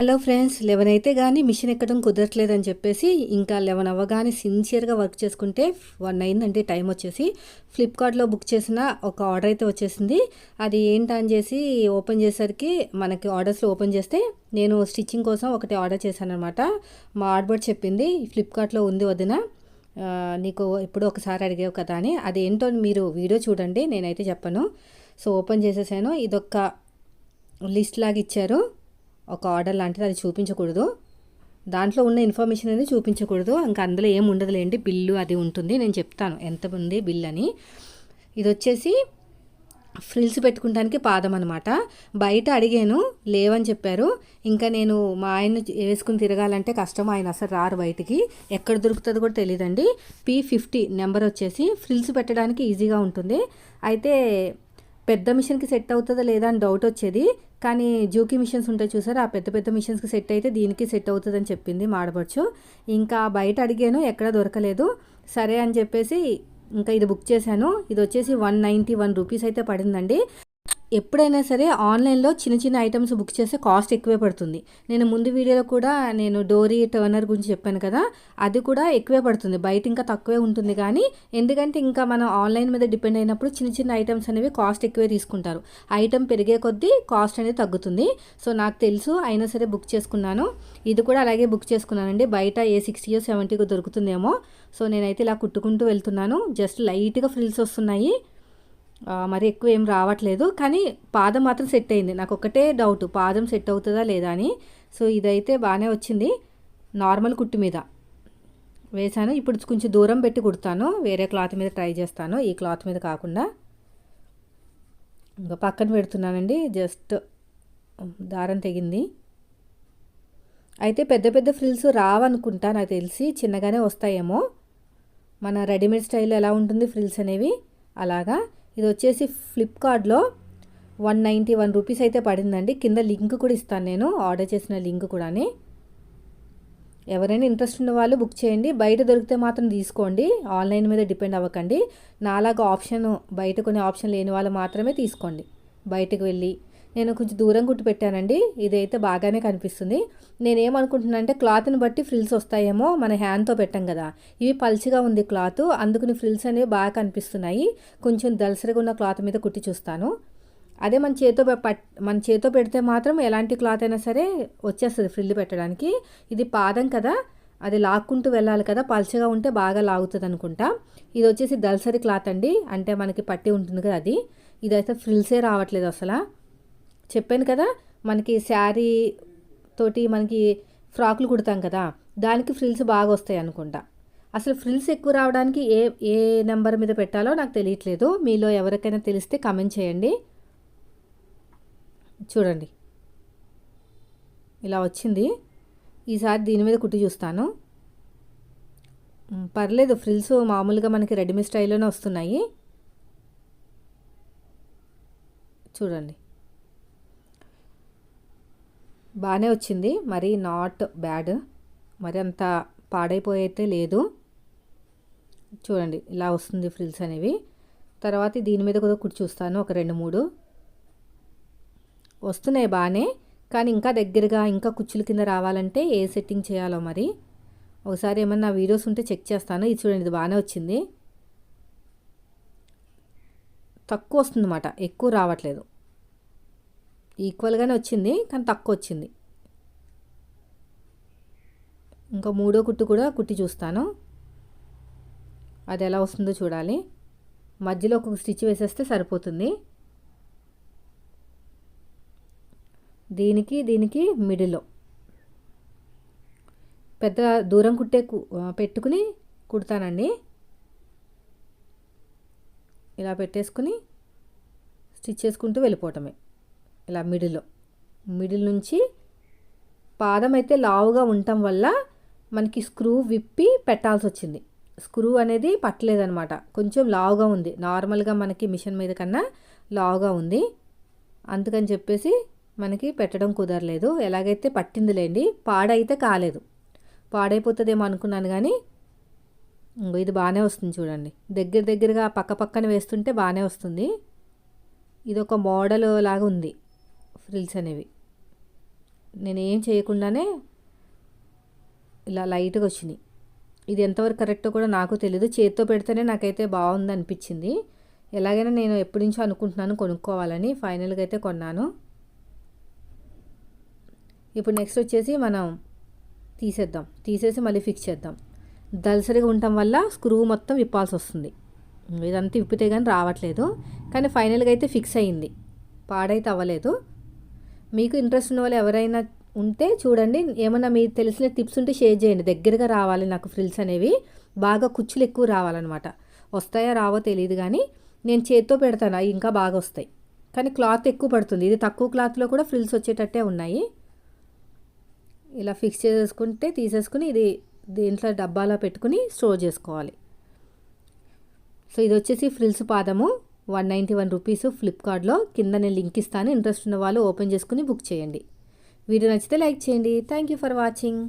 Hello friends eleven అయితే కానీ machine ఎక్కడం కుదరట్లేదని చెప్పేసి ఇంకా లెవెన్ అవ్వగానే సిన్సియర్గా వర్క్ చేసుకుంటే వన్ అయిందండి టైం వచ్చేసి. ఫ్లిప్కార్ట్లో బుక్ చేసిన ఒక ఆర్డర్ అయితే వచ్చేసింది. అది ఏంటని చేసి ఓపెన్ చేసరికి మనకి ఆర్డర్స్లో ఓపెన్ చేస్తే నేను స్టిచ్చింగ్ కోసం ఒకటి ఆర్డర్ చేశాను అనమాట మా ఆర్డర్ చెప్పింది ఫ్లిప్కార్ట్లో ఉంది వదిన నీకు ఇప్పుడు ఒకసారి అడిగావు కదా అని. అది ఏంటో మీరు వీడియో చూడండి నేనైతే చెప్పను. సో ఓపెన్ చేసేసాను. ఇదొక లిస్ట్ లాగా ఇచ్చారు. ఒక ఆర్డర్ లాంటిది అది చూపించకూడదు. దాంట్లో ఉన్న ఇన్ఫర్మేషన్ అనేది చూపించకూడదు. ఇంకా అందులో ఏం ఉండదులేండి బిల్లు అది ఉంటుంది నేను చెప్తాను. ఎంత ఉంది బిల్ అని. ఇది వచ్చేసి ఫ్రిల్స్ పెట్టుకుంటానికి పాదం అనమాట బయట అడిగాను లేవని చెప్పారు. ఇంకా నేను మా ఆయన వేసుకుని తిరగాలంటే కష్టం ఆయన అసలు రారు బయటికి. ఎక్కడ దొరుకుతుందో కూడా తెలియదండి పీ ఫిఫ్టీ నెంబర్ వచ్చేసి ఫ్రిల్స్ పెట్టడానికి ఈజీగా ఉంటుంది. అయితే పెద్ద మిషన్కి సెట్ అవుతుందా లేదా అని డౌట్ వచ్చేది. కానీ జూకీ మిషన్స్ ఉంటాయి చూసారు? ఆ పెద్ద పెద్ద మిషన్స్కి సెట్ అయితే దీనికి సెట్ అవుతుందని చెప్పింది మాడబడుచు. ఇంకా బయట అడిగాను ఎక్కడ దొరకలేదు. సరే అని చెప్పేసి ఇంకా ఇది బుక్ చేశాను. ఇది వచ్చేసి వన్ నైంటీ వన్ రూపీస్ అయితే పడిందండి. ఎప్పుడైనా సరే ఆన్లైన్లో చిన్న చిన్న ఐటమ్స్ బుక్ చేస్తే కాస్ట్ ఎక్కువే పడుతుంది. నేను ముందు వీడియోలో కూడా నేను డోరీ టర్నర్ గురించి చెప్పాను కదా అది కూడా ఎక్కువే పడుతుంది. బయట ఇంకా తక్కువే ఉంటుంది కానీ ఎందుకంటే ఇంకా మనం ఆన్లైన్ మీద డిపెండ్ అయినప్పుడు చిన్న చిన్న ఐటమ్స్ అనేవి కాస్ట్ ఎక్కువే తీసుకుంటారు. ఐటమ్ పెరిగే కొద్దీ కాస్ట్ అనేది తగ్గుతుంది. సో నాకు తెలుసు అయినా సరే బుక్ చేసుకున్నాను. ఇది కూడా అలాగే బుక్ చేసుకున్నానండి. బయట ఏ సిక్స్టీయో సెవెంటీకో దొరుకుతుందేమో. సో నేనైతే ఇలా కుట్టుకుంటూ వెళ్తున్నాను. జస్ట్ లైట్గా ఫ్రిల్స్ వస్తున్నాయి. మరి ఎక్కువ ఏం రావట్లేదు. కానీ పాదం మాత్రం సెట్ అయింది. నాకు ఒకటే డౌట్ పాదం సెట్ అవుతుందా లేదా అని. సో ఇదైతే బాగానే వచ్చింది. నార్మల్ కుట్టు మీద. వేశాను. ఇప్పుడు కొంచెం దూరం పెట్టి కుడతాను. వేరే క్లాత్ మీద ట్రై చేస్తాను. ఈ క్లాత్ మీద కాకుండా. ఇంకా పక్కన పెడుతున్నానండి. జస్ట్ దారం తెగింది. అయితే పెద్ద పెద్ద ఫ్రిల్స్ రావనుకుంటా నాకు తెలిసి. చిన్నగానే వస్తాయేమో. మన రెడీమేడ్ స్టైల్ ఎలా ఉంటుంది ఫ్రిల్స్ అనేవి? అలాగా. ఇది వచ్చేసి ఫ్లిప్కార్ట్లో వన్ నైంటీ వన్ రూపీస్ అయితే పడిందండి. కింద లింక్ కూడా ఇస్తాను నేను. ఆర్డర్ చేసిన లింక్ కూడాని. ఎవరైనా ఇంట్రెస్ట్ ఉన్న వాళ్ళు బుక్ చేయండి. బయట దొరికితే మాత్రం తీసుకోండి. ఆన్లైన్ మీద డిపెండ్ అవ్వకండి. నాలాగా ఆప్షన్ బయట కొన్ని ఆప్షన్ లేని వాళ్ళు మాత్రమే తీసుకోండి. బయటకు వెళ్ళి నేను కొంచెం దూరం కుట్టి పెట్టానండి. ఇదైతే బాగానే కనిపిస్తుంది. నేనేమనుకుంటున్నాను అంటే క్లాత్ని బట్టి ఫ్రిల్స్ వస్తాయేమో మన హ్యాండ్తో పెట్టాం కదా. ఇవి పల్చిగా ఉంది క్లాత్. అందుకని ఫ్రిల్స్ అనేవి బాగా కనిపిస్తున్నాయి. కొంచెం దలసరిగా ఉన్న క్లాత్ మీద కుట్టి చూస్తాను. అదే మన చేతితో పట్ మన చేతితో పెడితే మాత్రం ఎలాంటి క్లాత్ అయినా సరే వచ్చేస్తుంది ఫ్రిల్ పెట్టడానికి. ఇది పాదం కదా. అది లాక్కుంటూ వెళ్ళాలి కదా. పల్చగా ఉంటే బాగా లాగుతుంది అనుకుంటా ఇది వచ్చేసి దల్సరి క్లాత్ అండి. అంటే మనకి పట్టి ఉంటుంది కదా అది. ఇదైతే ఫ్రిల్సే రావట్లేదు అసలు. చెప్పాను కదా మనకి శారీ తోటి మనకి ఫ్రాకులు కుడతాం కదా దానికి ఫ్రిల్స్ బాగా వస్తాయి అనుకుంటా. అసలు ఫ్రిల్స్ ఎక్కువ రావడానికి ఏ ఏ నెంబర్ మీద పెట్టాలో నాకు తెలియట్లేదు. మీలో ఎవరికైనా తెలిస్తే కమెంట్ చేయండి. చూడండి. ఇలా వచ్చింది. ఈసారి దీని మీద కుట్టి చూస్తాను. పర్లేదు ఫ్రిల్స్ మామూలుగా మనకి రెడీమేడ్ స్టైల్లోనే వస్తున్నాయి. చూడండి. బాగానే వచ్చింది. మరి నాట్ బ్యాడ్. మరి అంత పాడైపోయితే లేదు. చూడండి ఇలా వస్తుంది ఫ్రిల్స్ అనేవి. తర్వాత దీని మీద కూడా కుట్టి చూస్తాను ఒక రెండు మూడు. వస్తున్నాయి బాగానే కానీ ఇంకా దగ్గరగా ఇంకా కుచ్చుల కింద రావాలంటే ఏ సెట్టింగ్ చేయాలో మరి. ఒకసారి ఏమన్నా వీడియోస్ ఉంటే చెక్ చేస్తాను. ఇది చూడండి ఇది బాగానే వచ్చింది. తక్కువ వస్తుందన్నమాట ఎక్కువ రావట్లేదు. ఈక్వల్గానే వచ్చింది కానీ తక్కువ వచ్చింది ఇంకా మూడో కుట్టు కూడా కుట్టి చూస్తాను. అది ఎలా వస్తుందో చూడాలి. మధ్యలో ఒక స్టిచ్ వేసేస్తే సరిపోతుంది. దీనికి దీనికి మిడిల్లో. పెద్ద దూరం కుట్టే పెట్టుకుని కుడతానండి. ఇలా పెట్టేసుకుని స్టిచ్ చేసుకుంటూ వెళ్ళిపోవటమే. ఇలా మిడిల్లో. మిడిల్ నుంచి పాదం అయితే లావుగా ఉండటం వల్ల మనకి స్క్రూ విప్పి పెట్టాల్సి వచ్చింది స్క్రూ అనేది పట్టలేదనమాట కొంచెం లావుగా ఉంది. నార్మల్గా మనకి మిషన్ మీద కన్నా లావుగా ఉంది. అందుకని చెప్పేసి మనకి పెట్టడం కుదరలేదు. ఎలాగైతే పట్టిందిలేండి పాడైతే కాలేదు. పాడైపోతుందేమో అనుకున్నాను కానీ ఇది బాగానే వస్తుంది చూడండి. దగ్గర దగ్గరగా పక్క పక్కన వేస్తుంటే బాగానే వస్తుంది. ఇది ఒక మోడల్ లాగా ఉంది. ఫ్రిల్స్ అనేవి. నేను ఏం చేయకుండానే ఇలా లైట్గా వచ్చినాయి. ఇది ఎంతవరకు కరెక్టో కూడా నాకు తెలియదు చేతితో పెడితేనే నాకైతే బాగుంది అనిపించింది. ఎలాగైనా నేను ఎప్పటి నుంచో అనుకుంటున్నాను కొనుక్కోవాలని. ఫైనల్గా అయితే కొన్నాను. ఇప్పుడు నెక్స్ట్ వచ్చేసి మనం తీసేద్దాం. తీసేసి మళ్ళీ ఫిక్స్ చేద్దాం. దలసరిగా ఉండటం వల్ల స్క్రూ మొత్తం విప్పాల్సి వస్తుంది ఇదంతా విప్పితే కానీ రావట్లేదు. కానీ ఫైనల్గా అయితే ఫిక్స్ అయ్యింది పాడైతే అవ్వలేదు. మీకు ఇంట్రెస్ట్ ఉన్న వాళ్ళు ఎవరైనా ఉంటే చూడండి. ఏమన్నా మీకు తెలిసిన టిప్స్ ఉంటే షేర్ చేయండి. దగ్గరగా రావాలి నాకు ఫ్రిల్స్ అనేవి. బాగా కుచ్చులు ఎక్కువ రావాలన్నమాట. వస్తాయా రావో తెలియదు కానీ నేను చేత్తో పెడతాను. అవి ఇంకా బాగా వస్తాయి. కానీ క్లాత్ ఎక్కువ పడుతుంది. ఇది తక్కువ క్లాత్లో కూడా ఫ్రిల్స్ వచ్చేటట్టే ఉన్నాయి. ఇలా ఫిక్స్ చేసుకుంటే తీసేసుకుని ఇది దీంట్లో డబ్బాలో పెట్టుకుని స్టోర్ చేసుకోవాలి. సో ఇది వచ్చేసి ఫ్రిల్స్ పాదము. వన్ నైంటీ వన్ రూపీస్ ఫ్లిప్కార్ట్లో కింద నేను లింక్ ఇస్తాను. ఇంట్రెస్ట్ ఉన్న వాళ్ళు ఓపెన్ చేసుకుని బుక్ చేయండి. వీడియో నచ్చితే లైక్ చేయండి. Thank you for watching.